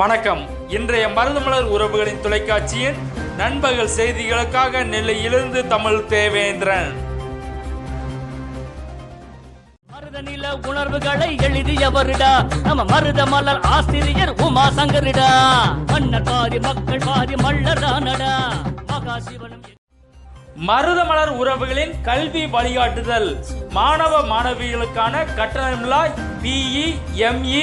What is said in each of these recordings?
வணக்கம். இன்றைய மருதமலர் உறவுகளின் தொலைக்காட்சியின் நண்பகல் செய்திகளுக்காக நெல்லையிலிருந்து தமிழ் தேவேந்திரன். மருத நில உணர்வுகளை எழுதியவருடா. நம்ம மருத மலர் ஆசிரியர் உமா சங்கரிடா. மன்னர் பாதி மக்கள் பாதி மல்லரானடா மகாசிவனும் மருதமலர் உறவுகளின் கல்வி வழிகாட்டுதல். மாணவ மாணவிகளுக்கான கட்டணமில்லா பிஇ எம்இ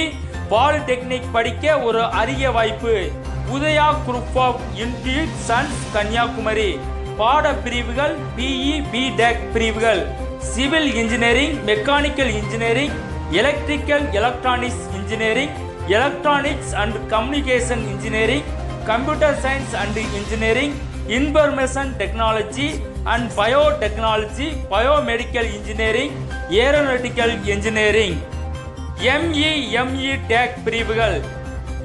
பாலிடெக்னிக் படிக்க ஒரு அரிய வாய்ப்பு. Udaya group of institutions Kanyakumari. பாட பிரிவுகள் பிஇ பிடெக் பிரிவுகள். Civil engineering mechanical engineering electrical electronics engineering electronics and communication engineering computer science and engineering information technology and biotechnology biomedical engineering aeronautical engineering. ME MTech பிரிவுகள்.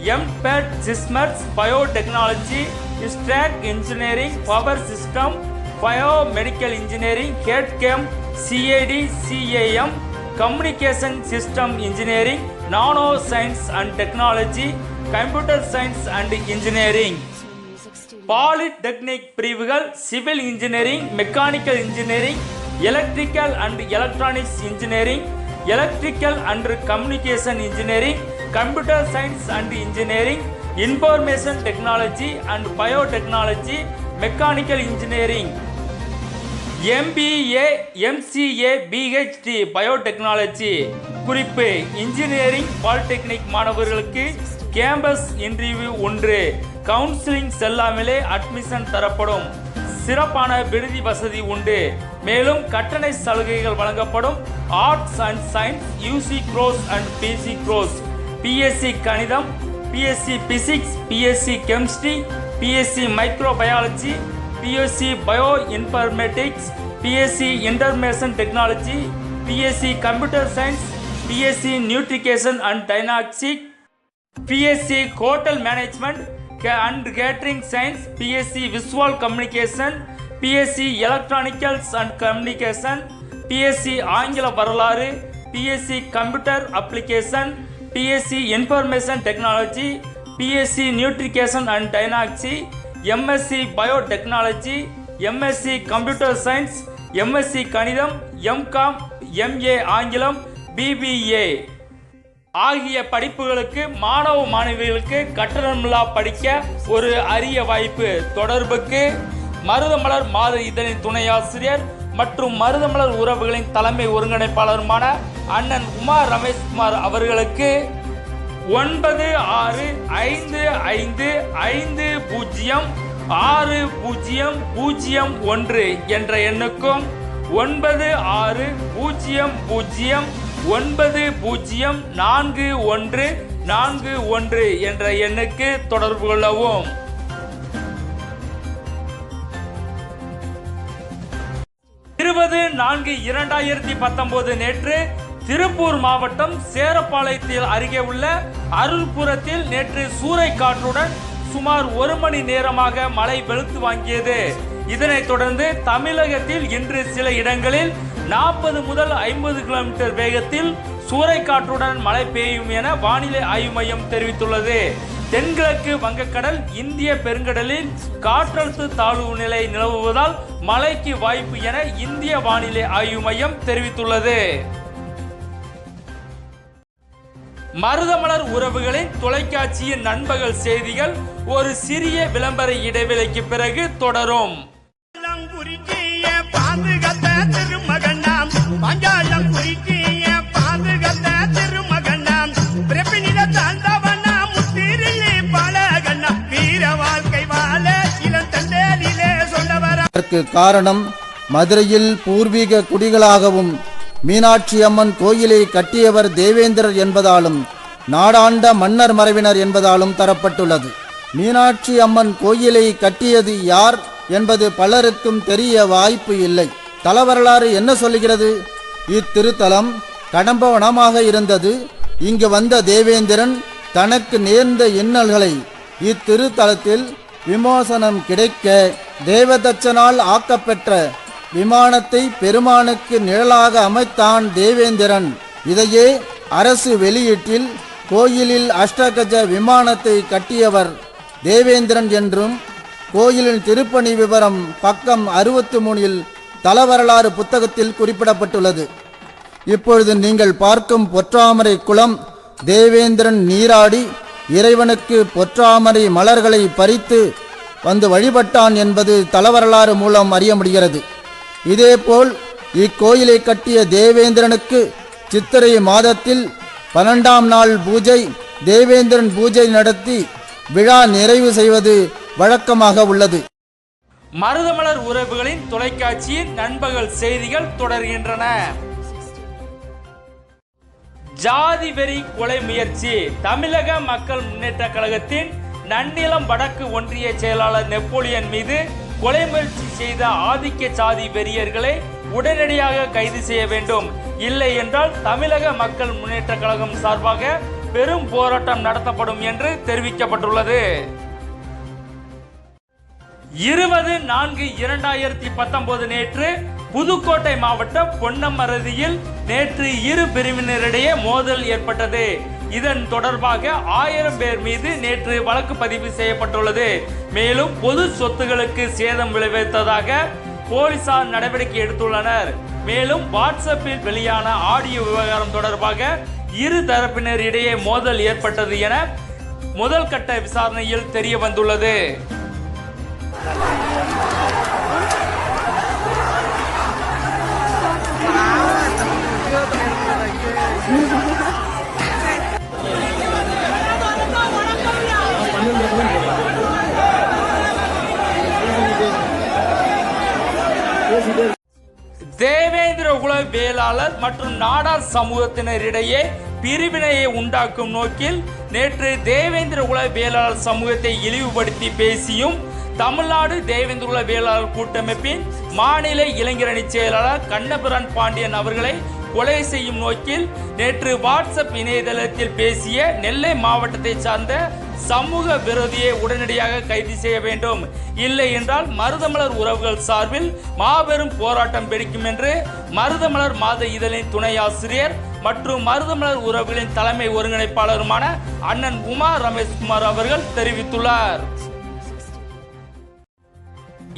Embedded systems biotechnology structural engineering power system biomedical engineering ஹெட்கேம் CAD CAM communication system engineering nano science and technology computer science and engineering polytechnic பிரிவுகள் civil engineering mechanical engineering electrical and electronics engineering electrical and communication engineering computer science and engineering information technology and biotechnology mechanical engineering MBA MCA PhD biotechnology குறிப்பு engineering polytechnic மாணவர்களுக்கு campus interview ஒன்று. Counselling செல்லாமலே admission தரப்படும். சிறப்பான விடுதி வசதி உண்டு. மேலும் கட்டண சலுகைகள் வழங்கப்படும் arts and science UG courses and PG courses BSc கணிதம் BSc physics BSc chemistry BSc microbiology BSc bioinformatics BSc information technology BSc computer science BSc nutrition and dietetics BSc hotel management and catering science BSc visual communication BSc electronics and communication BSc ஆங்கில வரலாறு BSc computer application BSc information technology BSc nutrition and dietetics MSc biotechnology MSc computer science MSc கணிதம் MCom MA ஆங்கிலம் BBA ஆகிய படிப்புகளுக்கு மாணவ மாணவிகளுக்கு கட்டணமில்லா படிக்க ஒரு அரிய வாய்ப்பு. தொடர்புக்கு மருதமலர் மாத இதழின் துணை ஆசிரியர் மற்றும் மருதமலர் உறவுகளின் தலைமை ஒருங்கிணைப்பாளருமான அண்ணன் உமா ரமேஷ்குமார் அவர்களுக்கு ஒன்பது ஆறு ஐந்து ஐந்து ஐந்து பூஜ்ஜியம் ஆறு பூஜ்ஜியம் பூஜ்ஜியம் ஒன்று என்ற எண்ணுக்கும் ஒன்பது ஆறு பூஜ்ஜியம் பூஜ்ஜியம் ஒன்பது பூஜ்ஜியம் நான்கு ஒன்று நான்கு ஒன்று என்ற எண்ணுக்கு தொடர்பு கொள்ளவும். நான்கு இரண்டாயிரத்தி பத்தொன்பது நேற்று திருப்பூர் மாவட்டம் சேரப்பாளையத்தில் அருகே உள்ள அருள்புரத்தில் நேற்று சூறைக்காற்றுடன் சுமார் ஒரு மணி நேரமாக மழை வெளுத்து வாங்கியது. இதனைத் தொடர்ந்து தமிழகத்தில் இன்று சில இடங்களில் நாற்பது முதல் ஐம்பது கிலோமீட்டர் வேகத்தில் சூறைக்காற்றுடன் மழை பெய்யும் என வானிலை ஆய்வு மையம் தெரிவித்துள்ளது. தென்கிழக்கு வங்கக்கடல் இந்திய பெருங்கடலில் காற்றழுத்த தாழ்வு நிலை நிலவுவதால் மழைக்கு வாய்ப்பு என இந்திய வானிலை ஆய்வு மையம் தெரிவித்துள்ளது. மருதமலர் உறவுகளின் தொலைக்காட்சியின் நண்பகல் செய்திகள் ஒரு சிறிய விளம்பர இடைவேளைக்கு பிறகு தொடரும். இதற்கு காரணம் மதுரையில் பூர்வீக குடிகளாகவும் மீனாட்சி அம்மன் கோயிலை கட்டியவர் தேவேந்திரர் என்பதாலும் நாடாண்ட மன்னர் மறைவினர் என்பதாலும் தரப்பட்டுள்ளது. மீனாட்சி அம்மன் கோயிலை கட்டியது யார் என்பது பலருக்கும் தெரிய வாய்ப்பு இல்லை. தலவரலாறு என்ன சொல்லுகிறது? இத்திருத்தலம் கடம்பவனமாக இருந்தது. இங்கு வந்த தேவேந்திரன் தனக்கு நேர்ந்த இன்னல்களை இத்திருத்தலத்தில் விமோசனம் கிடைக்க தேவதச்சனால் ஆக்கப்பெற்ற விமானத்தை பெருமானுக்கு நிழலாக அமைத்தான் தேவேந்திரன். இதையே அரசு வெளியீட்டில் கோயிலில் அஷ்டகஜ விமானத்தை கட்டியவர் தேவேந்திரன் என்றும் கோயிலின் திருப்பணி விவரம் பக்கம் அறுபத்தி மூணில் தலவரலாறு புத்தகத்தில் குறிப்பிடப்பட்டுள்ளது. இப்பொழுது நீங்கள் பார்க்கும் பொற்றாமரை குளம் தேவேந்திரன் நீராடி இறைவனுக்கு பொற்றாமரை மலர்களை பறித்து வந்து வழிபட்டான் என்பது தலவரலாறு மூலம் அறிய முடிகிறது. இதேபோல் இக்கோயிலை கட்டிய தேவேந்திரனுக்கு சித்திரை மாதத்தில் பன்னெண்டாம் நாள் பூஜை தேவேந்திரன் பூஜை நடத்தி விழா நிறைவு செய்வது வழக்கமாக உள்ளது. மருதமலர் உறவுகளின் தொலைக்காட்சியின் நண்பகல் செய்திகள் தொடர்கின்றன. ஜாதி வெறி கொலை முயற்சி. தமிழக மக்கள் முன்னேற்ற கழகத்தின் நன்னிலம் வடக்கு ஒன்றிய செயலாளர் நெப்போலியன் மீது கொலை முயற்சி செய்த ஆதிக்க சாதி வெறியர்களை உடனடியாக கைது செய்ய வேண்டும். இல்லை என்றால் தமிழக மக்கள் முன்னேற்ற கழகம் சார்பாக பெரும் போராட்டம் நடத்தப்படும் என்று தெரிவிக்கப்பட்டுள்ளது. இருபது நான்கு இரண்டாயிரத்தி பத்தொன்பது நேற்று புதுக்கோட்டை மாவட்டம் பொன்னமரதியில் நேற்று இரு பிரிவினரிடையே மோதல் ஏற்பட்டது. இதன் தொடர்பாக ஆயிரம் பேர் மீது நேற்று வழக்கு பதிவு செய்யப்பட்டுள்ளது. மேலும் பொது சொத்துகளுக்கு சேதம் விளைவித்ததாக போலீசார் நடவடிக்கை எடுத்துள்ளனர். மேலும் வாட்ஸ்அப்பில் வெளியான ஆடியோ விவகாரம் தொடர்பாக இரு தரப்பினர் இடையே மோதல் ஏற்பட்டது என முதல் கட்ட விசாரணையில் தெரிய வந்துள்ளது தேவேந்திர குல வேளாளர் மற்றும் நாடார் சமூகத்தினரிடையே பிரிவினையை உண்டாக்கும் நோக்கில் நேற்று தேவேந்திர குல வேளாளர் சமூகத்தை இழிவுபடுத்தி பேசியும் தமிழ்நாடு தேவேந்திர குல வேளாளர் கூட்டமைப்பின் மாநில இளைஞரணி செயலாளர் கண்ணபிரான் பாண்டியன் அவர்களை கொலை செய்யும் நோக்கில் நேற்று வாட்ஸ்அப் இணையதளத்தில் பேசிய நெல்லை மாவட்டத்தை சார்ந்த சமூக விரோதியை உடனடியாக கைது செய்ய வேண்டும். இல்லை என்றால் மருதமலர் உறவுகள் சார்பில் மாபெரும் போராட்டம் வெடிக்கும் என்று மருதமலர் மாத இதழின் துணை ஆசிரியர் மற்றும் மருதமலர் உறவுகளின் தலைமை ஒருங்கிணைப்பாளருமான அண்ணன் உமா ரமேஷ்குமார் அவர்கள் தெரிவித்துள்ளார்.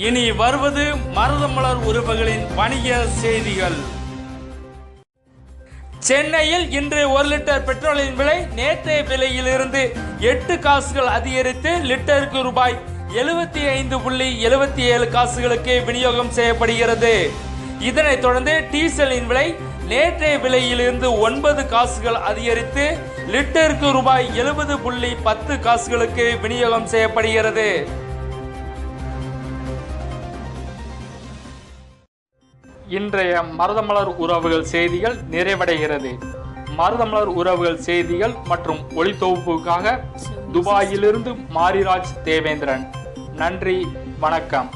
இனி வருவது மருதமலர் உறவுகளின் வணிக செய்திகள். சென்னையில் இன்று ஒரு லிட்டர் பெட்ரோலின் விலை நேற்றைய விலையிலிருந்து எட்டு காசுகள் அதிகரித்து லிட்டருக்கு ரூபாய் எழுபத்தி ஐந்து புள்ளி எழுபத்தி ஏழு காசுகளுக்கு விநியோகம் செய்யப்படுகிறது. இதனைத் தொடர்ந்து டீசலின் விலை நேற்றைய விலையிலிருந்து ஒன்பது காசுகள் அதிகரித்து லிட்டருக்கு ரூபாய் எழுபது புள்ளி பத்து காசுகளுக்கு விநியோகம் செய்யப்படுகிறது. இன்றைய மருதமலர் உறவுகள் செய்திகள் நிறைவடைகிறது. மருதமலர் உறவுகள் செய்திகள் மற்றும் ஒளித்தொகுப்புக்காக துபாயிலிருந்து மாரிராஜ் தேவேந்திரன். நன்றி வணக்கம்.